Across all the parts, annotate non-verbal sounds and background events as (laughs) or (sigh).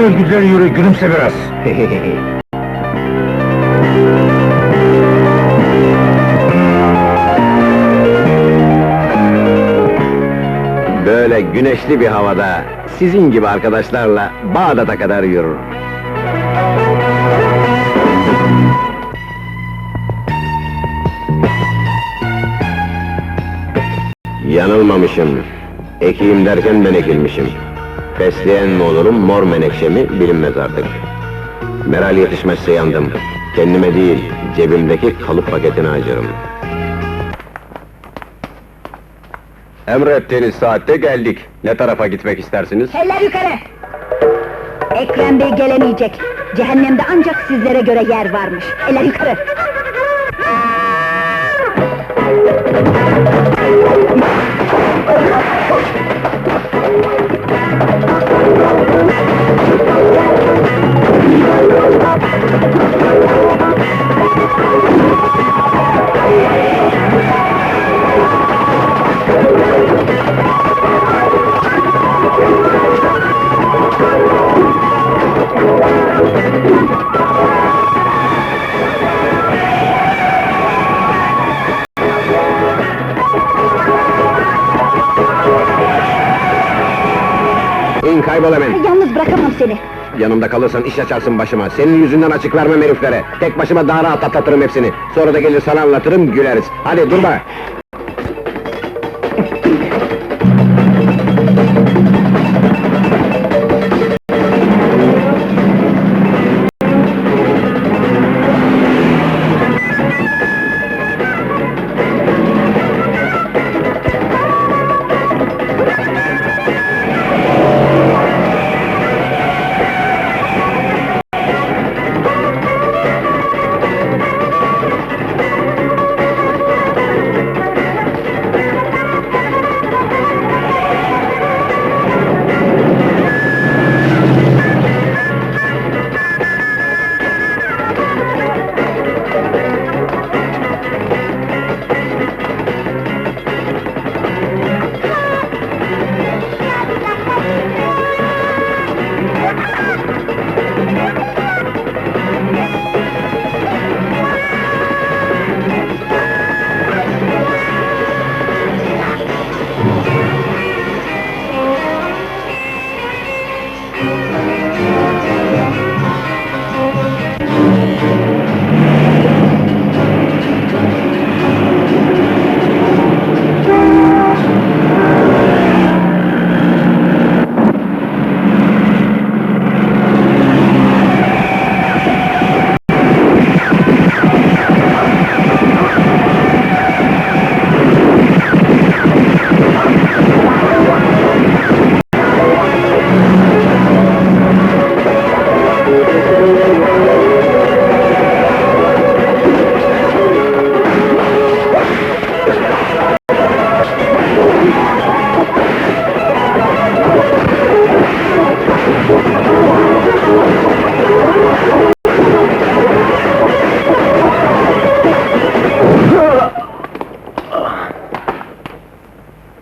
Güzel güzel yürü, gülümse biraz. (laughs) Böyle güneşli bir havada sizin gibi arkadaşlarla Bağdat'a kadar yürürüm. Yanılmamışım. Ekeyim derken ben ekilmişim. Fesleğen mi olurum, mor menekşe mi bilinmez artık. Meral yetişmezse yandım. Kendime değil, cebimdeki kalıp paketine acırım. Emrettiğiniz saatte geldik. Ne tarafa gitmek istersiniz? Eller yukarı! Ekrem Bey gelemeyecek. Cehennemde ancak sizlere göre yer varmış. Eller yukarı! İn kaybol hemen. Yalnız bırakamam seni. Yanımda kalırsan iş açarsın başıma. Senin yüzünden açık vermem heriflere. Tek başıma daha rahat atlatırım hepsini. Sonra da gelir sana anlatırım, güleriz. Hadi durma!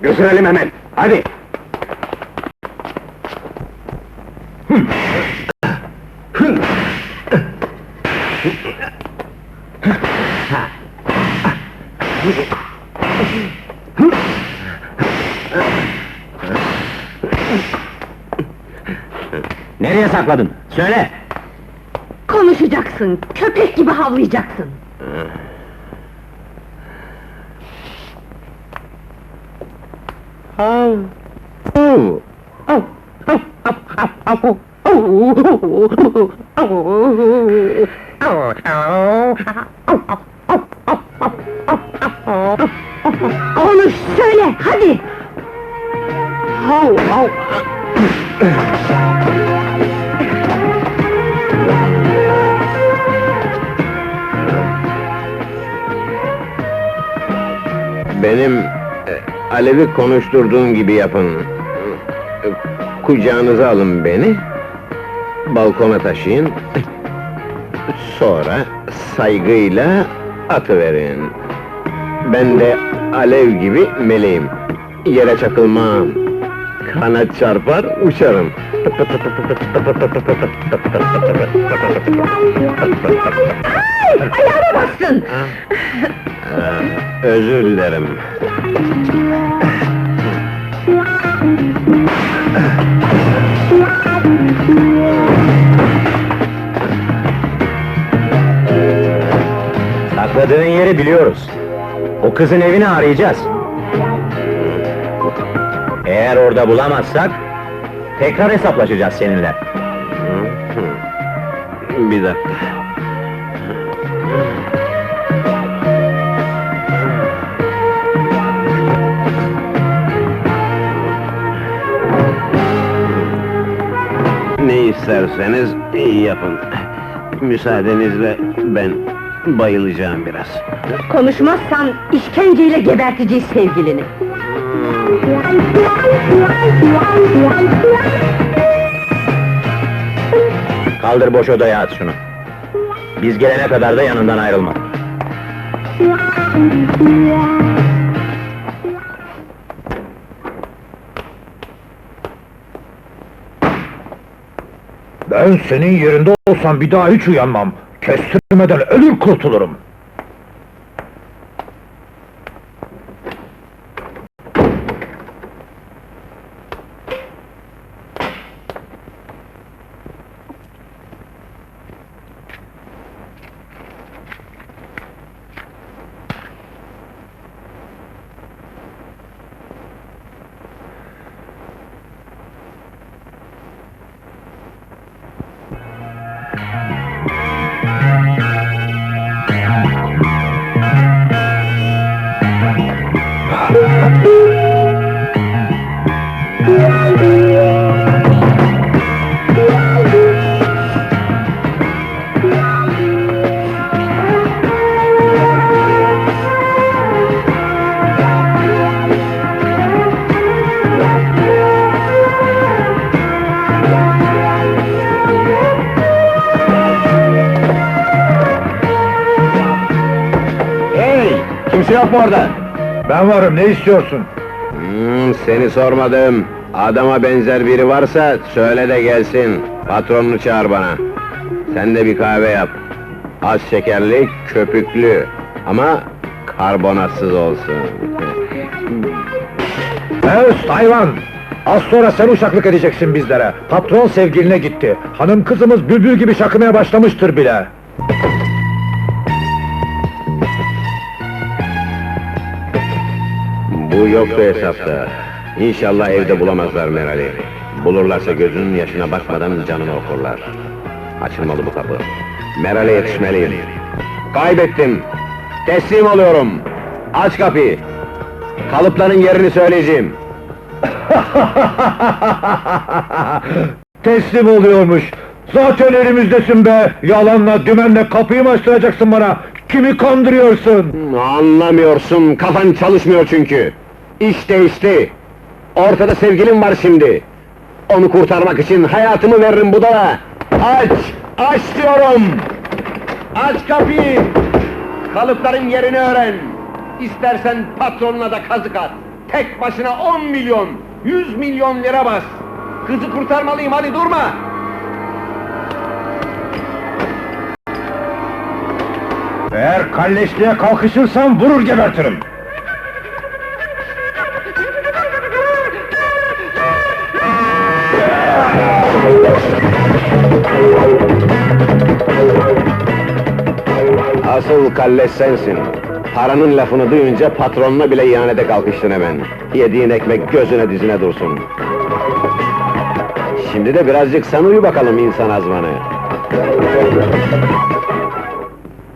Götürelim hemen, hadi! Nereye sakladın? Söyle! Konuşacaksın, köpek gibi havlayacaksın. Konuş, söyle, hadi! Benim Alev'i konuşturduğum gibi yapın. Kucağınıza alın beni, balkona taşıyın. Sonra saygıyla atıverin. Ben de alev gibi meleğim. Yere çakılmam. Kanat çarpar, uçarım. Ayağıma bastın! Özür dilerim. Sakladığın yeri biliyoruz. O kızın evini arayacağız. Eğer orada bulamazsak, tekrar hesaplaşacağız seninle. Bir dakika. Ne isterseniz yapın. Müsaadenizle ben bayılacağım biraz. Konuşmazsan işkenceyle geberteceğiz sevgilini. Kaldır boş odaya at şunu. Biz gelene kadar da yanından ayrılma. Ben senin yerinde olsam bir daha hiç uyanmam. Kestirmeden ölür kurtulurum. Kimse yok mu orada? Ben varım, ne istiyorsun? Hmm, seni sormadım. Adama benzer biri varsa söyle de gelsin. Patronunu çağır bana. Sen de bir kahve yap. Az şekerli, köpüklü. Ama karbonatsız olsun. (laughs) Öz hayvan! Az sonra sen uşaklık edeceksin bizlere. Patron sevgiline gitti. Hanım kızımız bülbül gibi şakımaya başlamıştır bile. Bu yoktu hesapta. İnşallah evde bulamazlar Meral'i. Bulurlarsa gözünün yaşına bakmadan canını okurlar. Açılmalı bu kapı. Meral'e yetişmeliyim. Kaybettim. Teslim oluyorum. Aç kapıyı. Kalıpların yerini söyleyeceğim. (laughs) Teslim oluyormuş. Zaten elimizdesin be! Yalanla, dümenle kapıyı mı açtıracaksın bana? Kimi kandırıyorsun? Anlamıyorsun, kafan çalışmıyor çünkü. İş değişti. Ortada sevgilim var şimdi. Onu kurtarmak için hayatımı veririm budala. Aç, aç diyorum. Aç kapıyı. Kalıpların yerini öğren. İstersen patronuna da kazık at. Tek başına 10 milyon, 100 milyon lira bas. Kızı kurtarmalıyım, hadi durma. Eğer kalleşliğe kalkışırsan vurur gebertirim. Asıl kalleş sensin. Paranın lafını duyunca patronuna bile ihanete kalkıştın hemen. Yediğin ekmek gözüne dizine dursun. Şimdi de birazcık sen uyu bakalım insan azmanı.